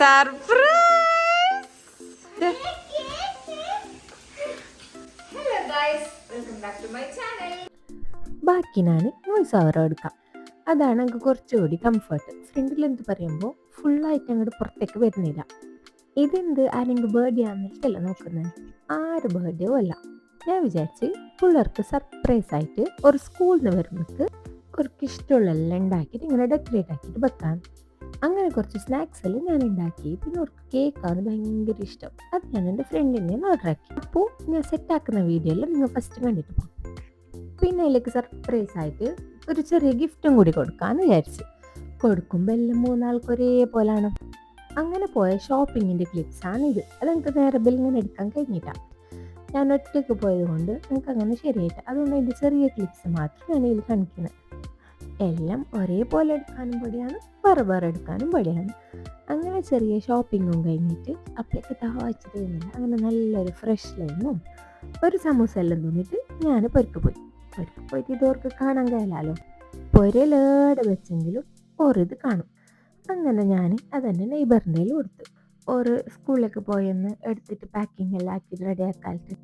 Surprise back ഞാൻ voice over എടുക്കാം. അതാണ് എനിക്ക് കുറച്ചുകൂടി കംഫർട്ട് ഫ്രണ്ടിൽ എന്ത് പറയുമ്പോൾ ഫുള്ളായിട്ട് അങ്ങോട്ട് പുറത്തേക്ക് വരുന്നില്ല. ഇതെന്ത് ആരെങ്കിലും ബർത്ത്ഡേ ആണെന്നിട്ടല്ല നോക്കുന്നത് ആര് ബർത്ത്ഡേയോ അല്ല. ഞാൻ വിചാരിച്ച് പിള്ളേർക്ക് സർപ്രൈസ് ആയിട്ട് ഒരു സ്കൂളിൽ നിന്ന് വരുമ്പോൾ അവർക്ക് ഇഷ്ടമുള്ളതെല്ലാം ഉണ്ടാക്കിയിട്ട് ഇങ്ങനെ ഡെക്കറേറ്റ് ആക്കിയിട്ട് വെക്കാം. അങ്ങനെ കുറച്ച് സ്നാക്സ് എല്ലാം ഞാൻ ഉണ്ടാക്കി പിന്നെ അവർക്ക് കേക്കാണ് ഭയങ്കര ഇഷ്ടം. അത് ഞാൻ എന്റെ ഫ്രണ്ടിനെ ഓർഡർ ആക്കി. അപ്പോൾ ഞാൻ സെറ്റ് ആക്കുന്ന വീഡിയോ എല്ലാം നിങ്ങൾ ഫസ്റ്റ് കണ്ടിട്ട് പോകും പിന്നെ അതിലേക്ക് സർപ്രൈസ് ആയിട്ട് ഒരു ചെറിയ ഗിഫ്റ്റും കൂടി കൊടുക്കാന്ന് വിചാരിച്ചു. കൊടുക്കുമ്പോൾ എല്ലാം മൂന്നാൾക്ക് ഒരേപോലാണ് അങ്ങനെ പോയ ഷോപ്പിങ്ങിന്റെ ഇത്. അതെനിക്ക് നേരെ ബിൽ ഇങ്ങനെ എടുക്കാൻ കഴിഞ്ഞില്ല. ഞാൻ ഒറ്റയ്ക്ക് പോയത് കൊണ്ട് എനിക്ക് അങ്ങനെ ശരിയായിട്ട് അതുകൊണ്ട് അതിന്റെ ചെറിയ ക്ലിപ്സ് മാത്രം ഞാൻ ഇതിൽ കാണിക്കുന്നത് എല്ലാം ഒരേപോലെ എടുക്കാനും പടിയാണ് വേറെ എടുക്കാനും പടിയാണ് അങ്ങനെ ചെറിയ ഷോപ്പിങ്ങും കഴിഞ്ഞിട്ട് അപ്പോഴേക്ക് താഴ്ച അങ്ങനെ നല്ലൊരു ഫ്രഷ് ലൈനും ഒരു സമൂസ എല്ലാം തോന്നിയിട്ട് ഞാൻ പൊരുക്ക് പോയി. പൊരുക്ക് പോയിട്ട് ഇതോർക്ക് കാണാൻ കഴിയാലോ? പൊരലേടെ വെച്ചെങ്കിലും ഒരിത് കാണും. അങ്ങനെ ഞാൻ അതെന്റെ നെയ്ബറിന്റെ കൊടുത്തു. ഒരു സ്കൂളിലേക്ക് പോയെന്ന് എടുത്തിട്ട് പാക്കിംഗ് എല്ലാം ആക്കിയിട്ട് റെഡി ആക്കാലിട്ട്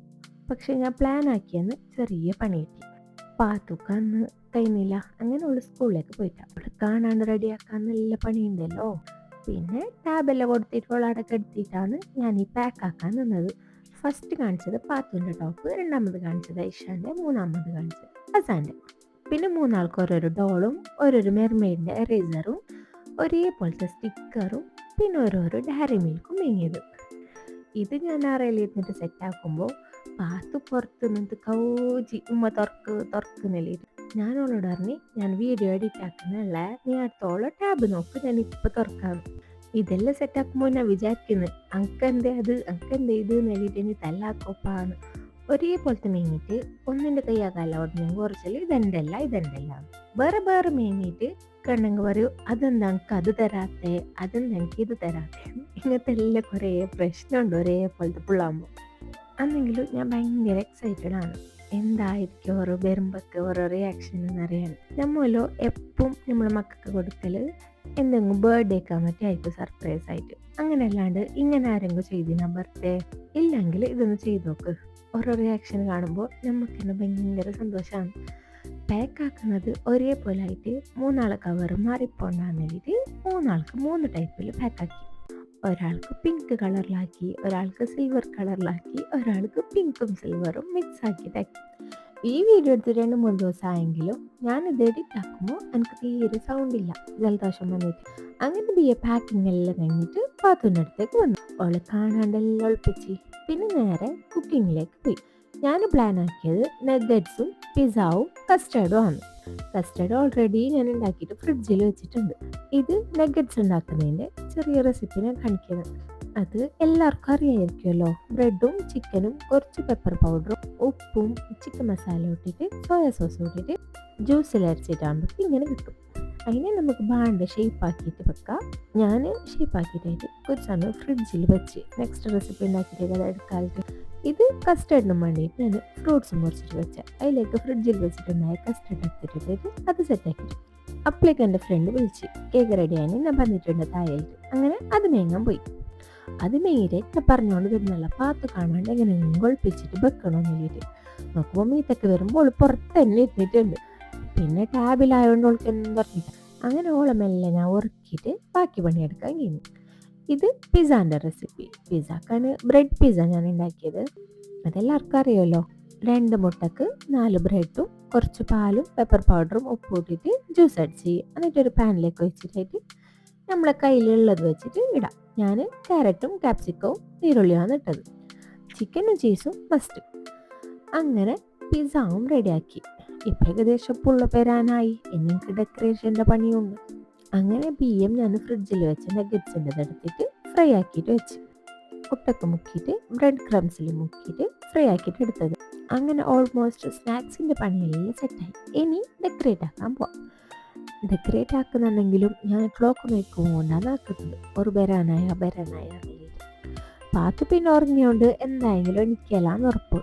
പക്ഷെ ഞാൻ പ്ലാൻ ആക്കിയെന്ന് ചെറിയ പണി കിട്ടി. പാത്തുക്ക അന്ന് കഴിയുന്നില്ല അങ്ങനെ ഉള്ള സ്കൂളിലേക്ക് പോയിട്ട്. അവൾ കാണാണ്ട് റെഡിയാക്കാൻ നല്ല പണിയുണ്ടല്ലോ. പിന്നെ ടാബെല്ലാം കൊടുത്തിട്ട് അവൾ എടുത്തിട്ടാണ് ഞാൻ ഈ പാക്ക് ആക്കാൻ നിന്നത്. ഫസ്റ്റ് കാണിച്ചത് പാത്തുവിന്റെ ടോപ്പ് രണ്ടാമത് കാണിച്ചത് ഐഷാന്റെ മൂന്നാമത് കാണിച്ചത് അസാന്റെ പിന്നെ മൂന്നാൾക്ക് ഓരോരോ ഡോളും ഓരോരോ മെർമെയ്ഡിന്റെ എറേസറും ഒരേപോലത്തെ സ്റ്റിക്കറും പിന്നെ ഓരോരോ ഡയറി മിൽക്കും വാങ്ങിയത് ഇത് ഞാൻ അറയിൽ ഇരുന്നിട്ട് സെറ്റാക്കുമ്പോൾ പാത്തു പുറത്ത് നിന്ന് കൗജി ഉമ്മ തുറക്ക് തുറക്കുന്നില്ല ഞാൻ അവളോട് പറഞ്ഞു ഞാൻ വീഡിയോ എഡിറ്റ് ആക്കുന്നല്ല. നീ അടുത്തോളം ടാബ് നോക്ക്. ഞാൻ ഇപ്പം തുറക്കാം ഇതെല്ലാം സെറ്റാക്കുമ്പോൾ ഞാൻ വിചാരിക്കുന്നു അങ്കെന്തേ അത്? അങ്കെന്തേ ഇത്? നേടിയിട്ട് ഇനി തല്ലാക്കോപ്പാന്ന്. ഒരേപോലത്തെ മേങ്ങിയിട്ട് ഒന്നിന്റെ കയ്യാകാല ഉടനെ കുറച്ചല്ല ഇതെന്റെ അല്ല ഇതെന്റെ അല്ല വേറെ വേറെ മേങ്ങിയിട്ട് കണ്ണങ്ങ് പറയൂ അതെന്താ എനിക്ക് അത് തരാത്തേ? അതെന്താ എനിക്ക് ഇത് തരാത്തേ? ഇങ്ങനത്തെ എല്ലാം കുറേ പ്രശ്നമുണ്ട് ഒരേപോലത്തെ പിള്ളാകുമ്പോൾ അന്നെങ്കിലും ഞാൻ ഭയങ്കര എക്സൈറ്റഡ് ആണ്. എന്തായിരിക്കും ഓരോ വരുമ്പോക്ക് ഓരോ റിയാക്ഷൻ എന്നറിയാൻ നമ്മളോ എപ്പം നമ്മളെ മക്കൾക്ക് കൊടുക്കൽ എന്തെങ്കിലും ബർത്ത്ഡേക്ക് മറ്റേ ആയിട്ട് സർപ്രൈസ് ആയിട്ട്. അങ്ങനെ അല്ലാണ്ട് ഇങ്ങനെ ആരെങ്കിലും ചെയ്തിനാ ബർത്ത്ഡേ ഇല്ലെങ്കിൽ ഇതൊന്ന് ചെയ്ത് നോക്ക്. ഓരോ റിയാക്ഷൻ കാണുമ്പോൾ നമുക്ക് തന്നെ ഭയങ്കര സന്തോഷമാണ്. പാക്ക് ആക്കുന്നത് ഒരേപോലെ ആയിട്ട് മൂന്നാളെ കവർ മാറിപ്പോണ്ടാന്ന് വേണ്ടിയിട്ട് മൂന്നാൾക്ക് മൂന്ന് ടൈപ്പിൽ പാക്ക് ആക്കി. ഒരാൾക്ക് പിങ്ക് കളറിലാക്കി ഒരാൾക്ക് സിൽവർ കളറിലാക്കി ഒരാൾക്ക് പിങ്കും സിൽവറും മിക്സ് ആക്കിയിട്ടാക്കി ഈ വീഡിയോ എടുത്ത് രണ്ട് മൂന്ന് ദിവസമായെങ്കിലും ഞാൻ ഇത് എഡിറ്റ് ആക്കുമ്പോൾ എനിക്ക് തീരെ സൗണ്ട് ഇല്ല ജലദോഷം വന്നിട്ട്. അങ്ങനെ ബി എ പാക്കിംഗ് എല്ലാം കഴിഞ്ഞിട്ട് ബാത്റൂമിന്റെ അടുത്തേക്ക് വന്നു. അവളെ കാണാണ്ടെല്ലാം ഒളിപ്പിച്ച് പിന്നെ നേരെ കുക്കിങ്ങിലേക്ക് പോയി. ഞാൻ പ്ലാൻ ആക്കിയത് നഗറ്റ്സും പിസാവും കസ്റ്റേർഡും ആണ്. കസ്റ്റേർഡ് ഓൾറെഡി ഞാൻ ഉണ്ടാക്കിയിട്ട് ഫ്രിഡ്ജിൽ വെച്ചിട്ടുണ്ട്. ഇത് നഗറ്റ്സ് ഉണ്ടാക്കുന്നതിന്റെ ചെറിയ റെസിപ്പി ഞാൻ കാണിക്കുന്നത് അത് എല്ലാവർക്കും അറിയായിരിക്കുമല്ലോ. ബ്രെഡും ചിക്കനും കുറച്ച് പെപ്പർ പൗഡറും ഉപ്പും ചിക്കൻ മസാല ഇട്ടിട്ട് സോയാ സോസ് ഇട്ടിട്ട് ജ്യൂസിൽ അരച്ചിട്ടാകുമ്പോൾ ഇങ്ങനെ കിട്ടും. അതിനെ നമുക്ക് ബാണ്ട് ഷേപ്പ് ആക്കിയിട്ട് വെക്കാം. ഞാൻ ഷേപ്പ് ആക്കിയിട്ടായിട്ട് കുറച്ച് സമയം ഫ്രിഡ്ജിൽ വെച്ച് നെക്സ്റ്റ് റെസിപ്പി ഉണ്ടാക്കിയിട്ട് അത് എടുക്കാനായിട്ട് ഇത് കസ്റ്റേർഡിനും വേണ്ടിയിട്ട് ഞാൻ ഫ്രൂട്ട്സ് മുറിച്ചിട്ട് വെച്ച. അതിലേക്ക് ഫ്രിഡ്ജിൽ വെച്ചിട്ടുണ്ടായ കസ്റ്റേർഡ് എടുത്തിട്ടിട്ട് അത് സെറ്റാക്കി അപ്പോഴേക്ക് എന്റെ ഫ്രണ്ട് വിളിച്ച് കേക്ക് റെഡിയായി ഞാൻ പറഞ്ഞിട്ടുണ്ട് തായായിട്ട് അങ്ങനെ അത് മേങ്ങാൻ പോയി. അത് മേരെ ഞാൻ പറഞ്ഞുകൊണ്ട് വരുന്നുള്ള പാത്ത് കാണാണ്ട് എങ്ങനെ കൊളിപ്പിച്ചിട്ട് വെക്കണമെന്ന് വേണ്ടിയിട്ട് നോക്കുമ്പോൾ മീത്തൊക്കെ വരുമ്പോൾ പുറത്ത് തന്നെ എത്തിയിട്ടുണ്ട് പിന്നെ ടാബിലായതുകൊണ്ട് ഓൾക്ക് എന്തും പറഞ്ഞിട്ട്? അങ്ങനെ മെല്ലെ ഞാൻ ഉറക്കിയിട്ട് ബാക്കി പണിയെടുക്കാൻ കഴിഞ്ഞു. ഇത് പിസ്സാന്റെ റെസിപ്പി പിസ്സാക്കാണ് ബ്രെഡ് പിസ്സ ഞാൻ ഉണ്ടാക്കിയത് അതെല്ലാവർക്കും അറിയാമല്ലോ രണ്ട് മുട്ടക്ക് നാല് ബ്രെഡും കുറച്ച് പാലും പെപ്പർ പൗഡറും ഉപ്പ് കൂട്ടിയിട്ട് ജ്യൂസ് അടിച്ച് ചെയ്യുക. എന്നിട്ട് ഒരു പാനിലേക്ക് വെച്ചിട്ടായിട്ട് നമ്മളെ കയ്യിലുള്ളത് വെച്ചിട്ട് ഇടാം. ഞാൻ ക്യാരറ്റും ക്യാപ്സിക്കവും നീരുള്ളിയാണ് ഇട്ടത്. ചിക്കനും ചീസും മസ്റ്റ് അങ്ങനെ പിസ്സാവും റെഡിയാക്കി ഇപ്പം ഏകദേശം പുള്ള പെരാനായി എനിക്ക് ഡെക്കറേഷന്റെ പണിയുണ്ട്. അങ്ങനെ ബി എം ഞാൻ ഫ്രിഡ്ജിൽ വെച്ച് നഗറ്റ്സിന്റെ എടുത്തിട്ട് ഫ്രൈ ആക്കിയിട്ട് വെച്ച്. മുട്ടക്ക് മുക്കിയിട്ട് ബ്രെഡ് ക്രംസിൽ മുക്കിയിട്ട് ഫ്രൈ ആക്കിയിട്ട് എടുത്തത്. അങ്ങനെ ഓൾമോസ്റ്റ് സ്നാക്സിന്റെ പണിയെല്ലാം സെറ്റായി ഇനി ഡെക്കറേറ്റ് ആക്കാൻ പോവാം. ഡെക്കറേറ്റ് ആക്കുന്നുണ്ടെങ്കിലും ഞാൻ ക്ലോക്ക് മേക്കും കൊണ്ടാണ് ആക്കുന്നത്. ഒരു ബരാനായ ബരാനായ പാത്ത് പിന്നെ ഉറങ്ങിയോണ്ട് എന്തായെങ്കിലും എനിക്കെല്ലാം ഉറപ്പ്.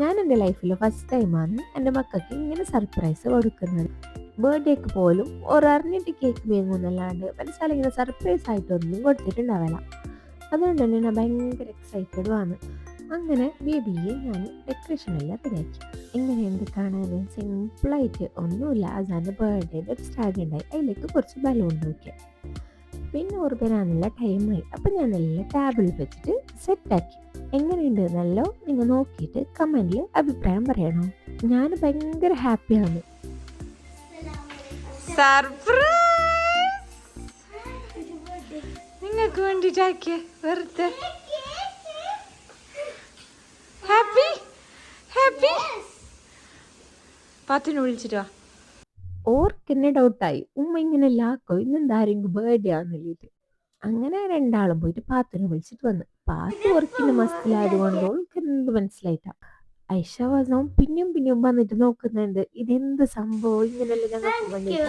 ഞാൻ എന്റെ ലൈഫിൽ ഫസ്റ്റ് ടൈമാണ് എന്റെ മക്കൾക്ക് ഇങ്ങനെ സർപ്രൈസ് കൊടുക്കുന്നത്. ബർത്ത്ഡേക്ക് പോലും ഒരറിഞ്ഞിട്ട് കേക്ക് വേങ്ങുന്നല്ലാണ്ട് മനസ്സിലായി ഇങ്ങനെ സർപ്രൈസ് ആയിട്ടൊന്നും കൊടുത്തിട്ടുണ്ടാവില്ല. അതുകൊണ്ട് തന്നെ ഞാൻ ഭയങ്കര എക്സൈറ്റഡും ആണ്. അങ്ങനെ ബേബിയെ ഞാൻ ഡെക്കറേഷൻ എല്ലാം ഇങ്ങനെ എന്ത് കാണാൻ സിമ്പിളായിട്ട് ഒന്നുമില്ല. അസാന്റെ ബർത്ത്ഡേയുടെ ഒരു സ്റ്റാഗ് ഉണ്ടായി അതിലേക്ക് കുറച്ച് ബലൂൺ നോക്കി പിന്നെ ഓർബനാനുള്ള ടൈമായി അപ്പം ഞാൻ നല്ല ടാബിൾ വെച്ചിട്ട് സെറ്റാക്കി എങ്ങനെയുണ്ട്? നല്ലോ? നിങ്ങൾ നോക്കിയിട്ട് കമന്റിൽ അഭിപ്രായം പറയണോ. ഞാൻ ഭയങ്കര ഹാപ്പിയാണ് നിങ്ങൾക്ക് വേണ്ടിട്ടാക്കിയ വെറുതെ. ഹാപ്പി? ഹാപ്പി? പാത്തിനെ വിളിച്ചിട്ടോ ഓർക്ക് എന്നെ ഡൗട്ടായി ഉമ്മ ഇങ്ങനെ ലാക്കോ? ഇന്നെന്താ ആരെങ്കിലും ബർത്ത്ഡേ ആണെന്നില്ലിട്ട് അങ്ങനെ രണ്ടാളും പോയിട്ട് പാത്തിനെ വിളിച്ചിട്ട് വന്ന്. പാത്ത് ഓർക്കിന്റെ മസ്തിലായത് കൊണ്ട് ഓൾക്ക് എന്ത് മനസ്സിലായിട്ടാ? ഐഷവാസം പിന്നെയും പിന്നെയും വന്നിട്ട് നോക്കുന്നുണ്ട്. ഇതെന്ത് സംഭവം? ഇങ്ങനെയല്ല ഞങ്ങൾക്ക് വന്നിട്ട്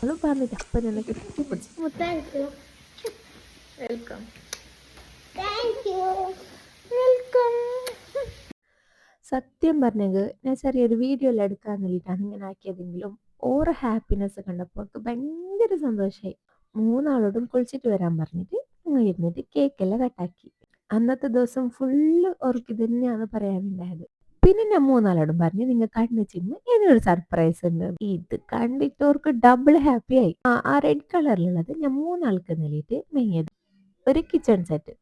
അവൾ പറഞ്ഞിട്ട് അപ്പൊ തന്നെ കെട്ടിപ്പിടിച്ച് വെൽക്കം സത്യം പറഞ്ഞെങ്കിൽ ഞാൻ ചെറിയൊരു വീഡിയോ എല്ലാം എടുക്കാൻ വേണ്ടിയിട്ടാണ് ഇങ്ങനെ ആക്കിയതെങ്കിലും ഓവർ ഹാപ്പിനെസ് കണ്ടപ്പോൾ അവർക്ക് ഭയങ്കര സന്തോഷമായി മൂന്നാളോടും കുളിച്ചിട്ട് വരാൻ പറഞ്ഞിട്ട് ഞങ്ങൾ ഇരുന്നിട്ട് കേക്കെല്ലാം കട്ടാക്കി അന്നത്തെ ദിവസം ഫുള്ള് ഓർക്ക് തന്നെയാണ് പറയാനുണ്ടായത്. പിന്നെ ഞാൻ മൂന്നാളോടും പറഞ്ഞു നിങ്ങൾ കണ്ണു ചിമ്മ് ഇതിനൊരു സർപ്രൈസ് ഉണ്ട്? ഇത് കണ്ടിട്ട് ഓർക്ക് ഡബിൾ ഹാപ്പി ആയി. ആ ആ റെഡ് കളറിലുള്ളത് ഞാൻ മൂന്നാൾക്ക് നൽകിയിട്ട് മെയ്യത്. ഒരു കിച്ചൺ സെറ്റ്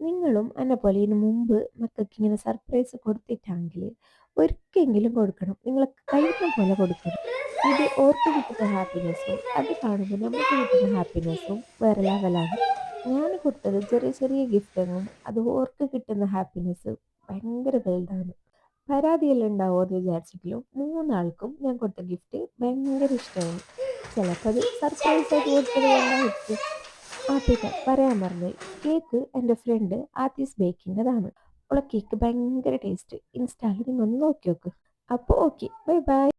നിങ്ങളും എന്നെ പോലെ ഇതിന് മുമ്പ് മക്കൾക്ക് ഇങ്ങനെ സർപ്രൈസ് കൊടുത്തിട്ടാണെങ്കിൽ ഒരിക്കെങ്കിലും കൊടുക്കണം. നിങ്ങളെ കഴിയുന്ന പോലെ കൊടുക്കണം. ഇത് ഓർക്ക് കിട്ടുന്ന ഹാപ്പിനെസ്സും അത് കാണുമ്പോൾ നമുക്ക് കിട്ടുന്ന ഹാപ്പിനെസ്സും വേറെ ലെവലാണ് ഞാൻ കൊടുത്തത് ചെറിയ ചെറിയ ഗിഫ്റ്റൊന്നും അത് ഓർക്ക് കിട്ടുന്ന ഹാപ്പിനെസ് ഭയങ്കര വലുതാണ് പരാതിയെല്ലാം ഉണ്ടാവുമോ എന്ന് വിചാരിച്ചെങ്കിലും മൂന്നാൾക്കും ഞാൻ കൊടുത്ത ഗിഫ്റ്റ് ഭയങ്കര ഇഷ്ടമാണ്. ചിലപ്പോൾ അത് സർപ്രൈസ് ആയിട്ട് കൊടുത്തത് ആ പറയാൻ മറന്നു കേക്ക് എന്റെ ഫ്രണ്ട് ആർട്ടിസ്റ്റ് ബേക്കിന്റെതാണ് അവളെ കേക്ക് ഭയങ്കര ടേസ്റ്റ് ഇൻസ്റ്റാളിൽ നിങ്ങൾ നോക്കി നോക്ക്. അപ്പോൾ ഓക്കെ ബൈ ബൈ